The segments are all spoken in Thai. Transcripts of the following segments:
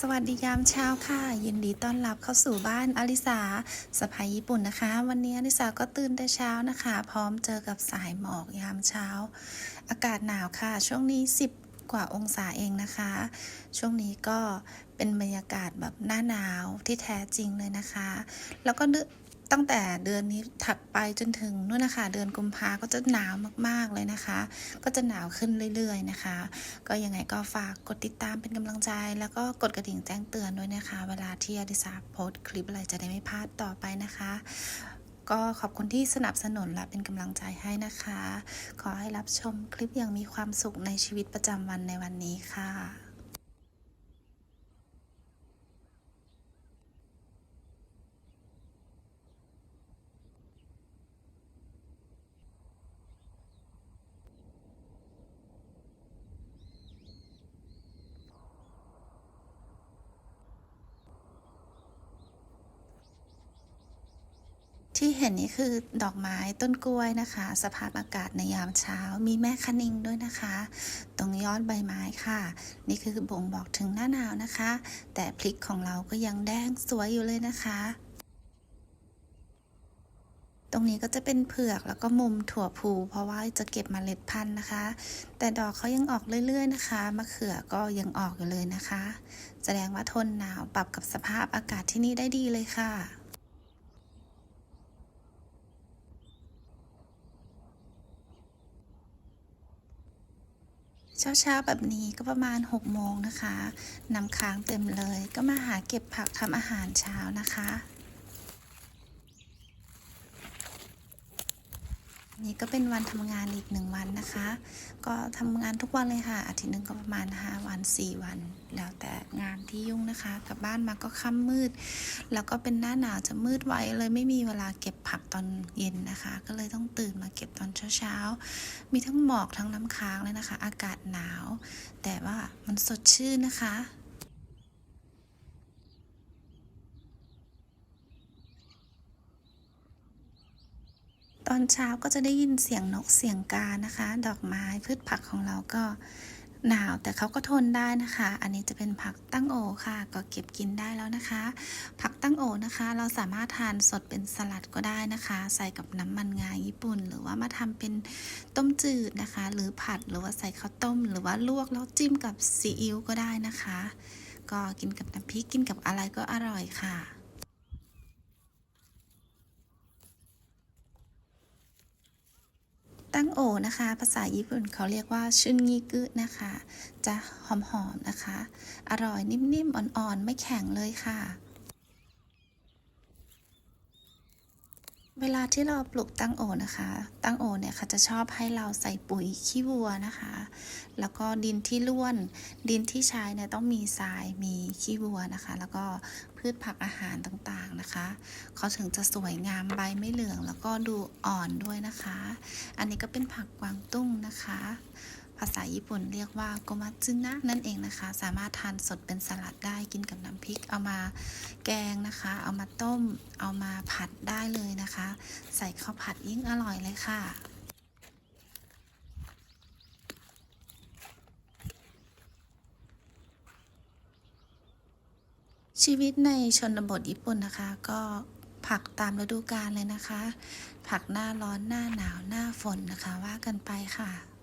สวัสดียามเช้าค่ะ ยินดีต้อนรับเข้าสู่บ้านอลิสาสะพายญี่ปุ่นนะคะ วันนี้อลิสาก็ตื่นแต่เช้านะคะ พร้อมเจอกับสายหมอกยามเช้า อากาศหนาวค่ะ ช่วงนี้ 10 กว่าองศาเองนะคะ ช่วงนี้ก็เป็นบรรยากาศแบบหน้าหนาวที่แท้จริงเลยนะคะ แล้วก็เดือน ตั้งแต่เดือนนี้ถัดไปจนถึงนู่นนะคะเดือนกุมภาก็จะหนาวมากๆเลยนะคะ ก็จะหนาวขึ้นเรื่อยๆนะคะ ก็ยังไงก็ฝากกดติดตามเป็นกำลังใจ แล้วก็กดกระดิ่งแจ้งเตือนด้วยนะคะ เวลาที่อดิสาโพสคลิปอะไรจะได้ไม่พลาดต่อไปนะคะ ก็ขอบคุณที่สนับสนุนและเป็นกำลังใจให้นะคะ ขอให้รับชมคลิปอย่างมีความสุขในชีวิตประจำวันในวันนี้ค่ะ ที่เห็นนี่คือดอกไม้ต้นกล้วยนะคะ สภาพอากาศในยามเช้ามีแม่คะนิงด้วยนะคะ ตรงยอดใบไม้ค่ะ นี่คือบ่งบอกถึงหน้าหนาวนะคะ แต่พริกของเราก็ยังแดงสวยอยู่เลยนะคะ ตรงนี้ก็จะเป็นเผือกแล้วก็มุมถั่วพูเพราะว่าจะเก็บมเมล็ดพันธุ์นะคะ แต่ดอกเขายังออกเรื่อยๆนะคะมะเขือก็ยังออกอยู่เลยนะคะ แสดงว่าทนหนาวปรับกับสภาพอากาศที่นี่ได้ดีเลยค่ะ เช้าๆแบบนี้ก็ประมาณ 6 โมงนะคะ น้ำค้างเต็มเลย ก็มาหาเก็บผักทำอาหารเช้านะคะ นี่ก็เป็นวันทำงานอีกหนึ่งวันนะคะ ก็ทำงานทุกวันเลยค่ะ อาทิตย์หนึ่งก็ประมาณ 5 วัน 4 วัน แล้วแต่งานที่ยุ่งนะคะ กลับบ้านมาก็ค่ำมืด แล้วก็เป็นหน้าหนาวจะมืดไวเลยไม่มีเวลาเก็บผักตอนเย็นนะคะ ก็เลยต้องตื่นมาเก็บตอนเช้าๆ มีทั้งหมอกทั้งน้ำค้างเลยนะคะ อากาศหนาว แต่ว่ามันสดชื่นนะคะ ตอนเช้าก็จะได้ยินเสียงนกเสียงกานะคะ ดอกไม้พืชผักของเราก็หนาวแต่เขาก็ทนได้นะคะ อันนี้จะเป็นผักตั้งโอค่ะ ก็เก็บกินได้แล้วนะคะ ผักตั้งโอนะคะ เราสามารถทานสดเป็นสลัดก็ได้นะคะ ใส่กับน้ำมันงาญี่ปุ่น หรือว่ามาทำเป็นต้มจืดนะคะ หรือผัดหรือว่าใส่ข้าวต้ม หรือว่าลวกแล้วจิ้มกับซีอิ๊วก็ได้นะคะ ก็กินกับน้ำพริกกินกับอะไรก็อร่อยค่ะ ตั้ง โอนะคะ ภาษาญี่ปุ่นเขาเรียกว่าชุนงิกึนะคะ จะหอมๆนะคะ อร่อยนิ่มๆ อ่อนๆ ไม่แข็งเลยค่ะ เวลาที่เราปลูกตั้งโอนะคะ ตั้งโอเนี่ยเขาจะชอบให้เราใส่ปุ๋ยขี้วัวนะคะ แล้วก็ดินที่ร่วน ดินที่ใช้เนี่ยต้องมีทรายมีขี้วัวนะคะ แล้วก็พืชผักอาหารต่างๆนะคะเขาถึงจะสวยงามใบไม่เหลือง แล้วก็ดูอ่อนด้วยนะคะ อันนี้ก็เป็นผักกวางตุ้งนะคะาษาญี่ปุ่นเรียกว่าโกมัตสึนะนั่นเองนะคะ สามารถทานสดเป็นสลัดได้กินกับน้ำพริก เอามาแกงนะคะ เอามาต้ม เอามาผัดได้เลยนะคะ ใส่ข้าวผัดยิ่งอร่อยเลยค่ะชีวิตในชนบทญี่ปุ่นนะคะ ก็ผักตามฤดูกาลเลยนะคะ ผักหน้าร้อนหน้าหนาวหน้าฝนนะคะว่ากันไปค่ะ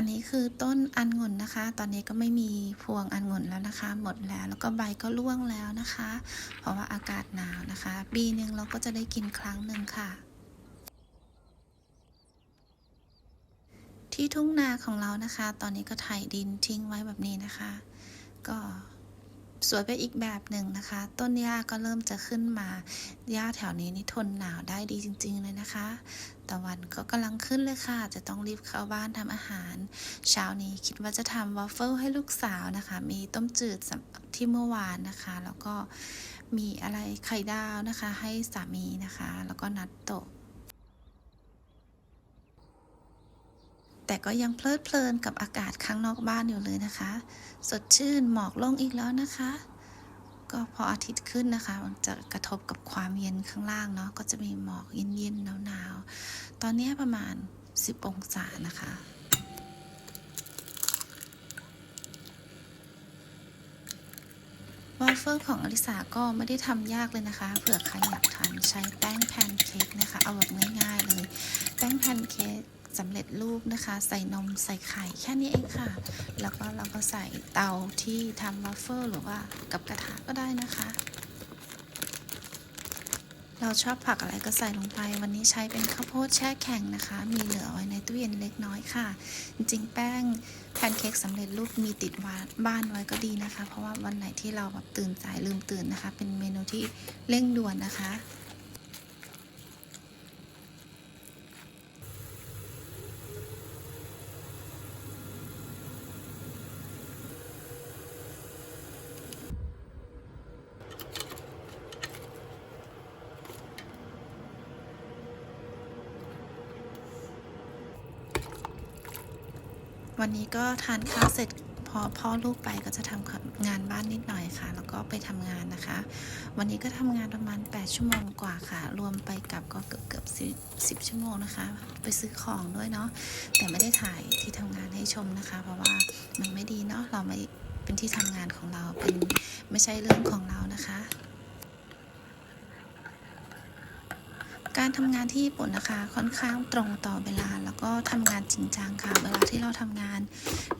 อันนี้คือต้นอัญุ่นนะคะ ตอนนี้ก็ไม่มีพวงอัญุ่นแล้วนะคะ หมดแล้ว แล้วก็ใบก็ร่วงแล้วนะคะ เพราะว่าอากาศหนาวนะคะ ปีหนึ่งเราก็จะได้กินครั้งหนึ่งค่ะที่ทุ่งนาของเรานะคะ ตอนนี้ก็ไถดินทิ้งไว้แบบนี้นะคะ ก็ สวยไปอีกแบบหนึ่งนะคะ ต้นหญ้าก็เริ่มจะขึ้นมาหญ้าแถวนี้นี่ทนหนาวได้ดีจริง ๆ เลยนะคะตะวันก็กำลังขึ้นเลยค่ะ จะต้องรีบเข้าบ้านทำอาหาร เช้านี้คิดว่าจะทำวอฟเฟิลให้ลูกสาวนะคะ มีต้มจืดที่เมื่อวานนะคะ แล้วก็มีอะไรไข่ดาวนะคะ ให้สามีนะคะ แล้วก็นัดโตะ แต่ก็ยังเพลิดเพลินกับอากาศข้างนอกบ้านอยู่เลยนะคะ สดชื่นหมอกลงอีกแล้วนะคะ ก็พออาทิตย์ขึ้นนะคะ มันจะกระทบกับความเย็นข้างล่างเนาะก็จะมีหมอกเย็นๆหนาวๆตอนนี้ประมาณ 10 องศานะคะวอฟเฟิลของอลิสาก็ไม่ได้ทำยากเลยนะคะ เผื่อใครอยากทำใช้แป้งแพนเค้กนะคะ เอาแบบง่ายๆเลย แป้งแพนเค้ก สำเร็จรูปนะคะ ใส่นมใส่ไข่แค่นี้เองค่ะ แล้วก็เราก็ใส่เตาที่ทำวอฟเฟิลหรือว่ากับกระทะก็ได้นะคะ เราชอบผักอะไรก็ใส่ลงไป วันนี้ใช้เป็นข้าวโพดแช่แข็งนะคะ มีเหลือไว้ในตู้เย็นเล็กน้อยค่ะ จริงๆ แป้งแพนเค้กสำเร็จรูปมีติดวาบ้านไว้ก็ดีนะคะ เพราะว่าวันไหนที่เราแบบตื่นสายลืมตื่นนะคะ เป็นเมนูที่เร่งด่วนนะคะ วันนี้ก็ทานข้าวเสร็จพอพ่อลูกไปก็จะทำงานบ้านนิดหน่อยค่ะ แล้วก็ไปทำงานนะคะ วันนี้ก็ทำงานประมาณ 8 ชั่วโมงกว่าค่ะ รวมไปกับก็เกือบเกือบสิบชั่วโมงนะคะ ไปซื้อของด้วยเนาะแต่ไม่ได้ถ่ายที่ทำงานให้ชมนะคะ เพราะว่ามันไม่ดีเนาะเราไม่เป็นที่ทำงานของเราเป็นไม่ใช่เรื่องของเรานะคะ การทำงานที่ญี่ปุ่นนะคะค่อนข้างตรงต่อเวลา แล้วก็ทำงานจริงจังค่ะ เวลาที่เราทำงาน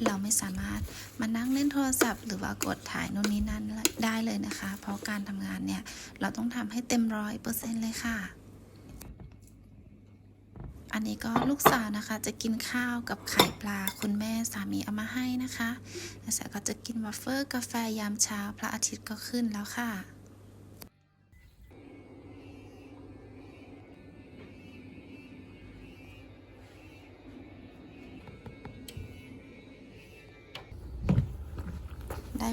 เราไม่สามารถมานั่งเล่นโทรศัพท์ หรือว่ากดถ่ายนู่นนี่นั่นได้เลยนะคะ เพราะการทำงานเนี่ย เราต้องทำให้เต็มร้อยเปอร์เซ็นต์เลยค่ะ อันนี้ก็ลูกสาวนะคะ จะกินข้าวกับไข่ปลาคุณแม่สามีเอามาให้นะคะแล้วสาวก็จะกินวัฟเฟิลกาแฟยามเช้าพระอาทิตย์ก็ขึ้นแล้วค่ะ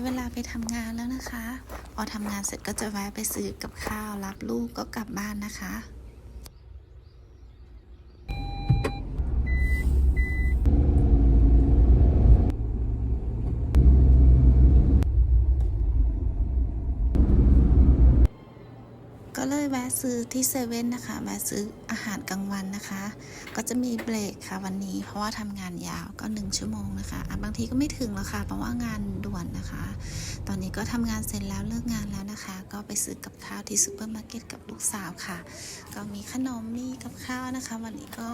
เวลาไปทำงานแล้วนะคะ พอทำงานเสร็จก็จะแวะไปซื้อกับข้าวรับลูกก็กลับบ้านนะคะ ก็เลยแวะซื้อที่เซเว่นนะคะแวะซื้ออาหารกลางวันนะคะ ก็จะมีเบรกค่ะวันนี้ เพราะว่าทำงานยาวก็หนึ่งชั่วโมงนะคะะบางทีก็ไม่ถึงแล้วค่ะ เพราะว่างานด่วนนะคะ ตอนนี้ก็ทำงานเสร็จแล้วเลิกงานแล้วนะคะ ก็ไปซื้อกับข้าวที่ซูเปอร์มาร์เก็ตกับลูกสาวค่ะ ก็มีขนมมีกับข้าวนะคะ วันนี้ก็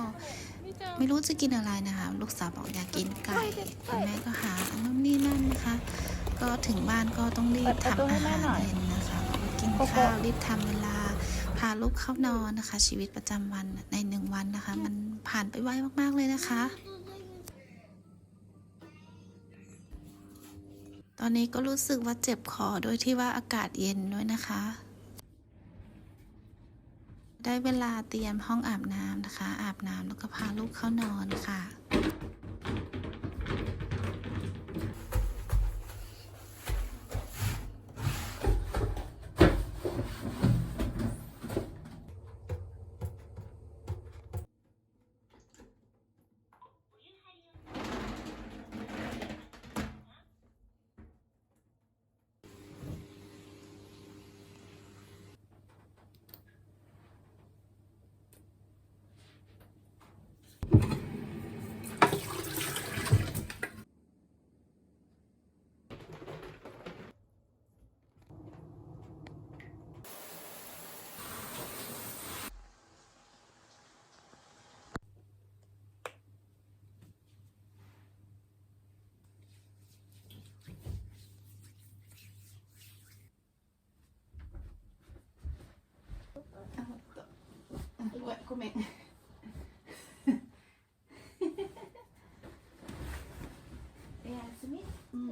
ไม่รู้จะกินอะไรนะคะ ลูกสาวบอกอยากกินไก่คุณแม่ก็หาอันนู่นนี่นั่นนะคะ ก็ถึงบ้านก็ต้องรีบทำอาหารเย็นนะคะกินข้าวรีบทำเวลาพาลูกเข้านอนนะคะ ชีวิตประจำวันในหนึ่งวันนะคะ มันผ่านไปไวมากๆเลยนะคะ ตอนนี้ก็รู้สึกว่าเจ็บคอโดยที่ว่าอากาศเย็นด้วยนะคะ ได้เวลาเตรียมห้องอาบน้ำนะคะ อาบน้ำแล้วก็พาลูกเข้านอนค่ะ ごめん。おやすみ。うん。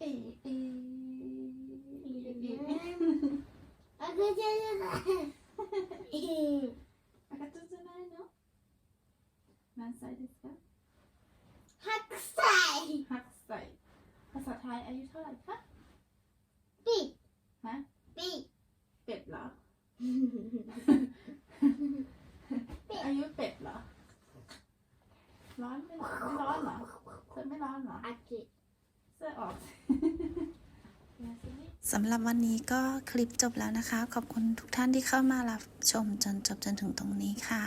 え いえ い。赤ちゃんじゃない。赤ちゃんじゃないの何歳です ร้อนเหรอเสื้อไม่ร้อนเหรออากิเสื้อออกสำหรับวันนี้ก็คลิปจบแล้วนะคะ ขอบคุณทุกท่านที่เข้ามารับชมจนจบจนถึงตรงนี้ค่ะ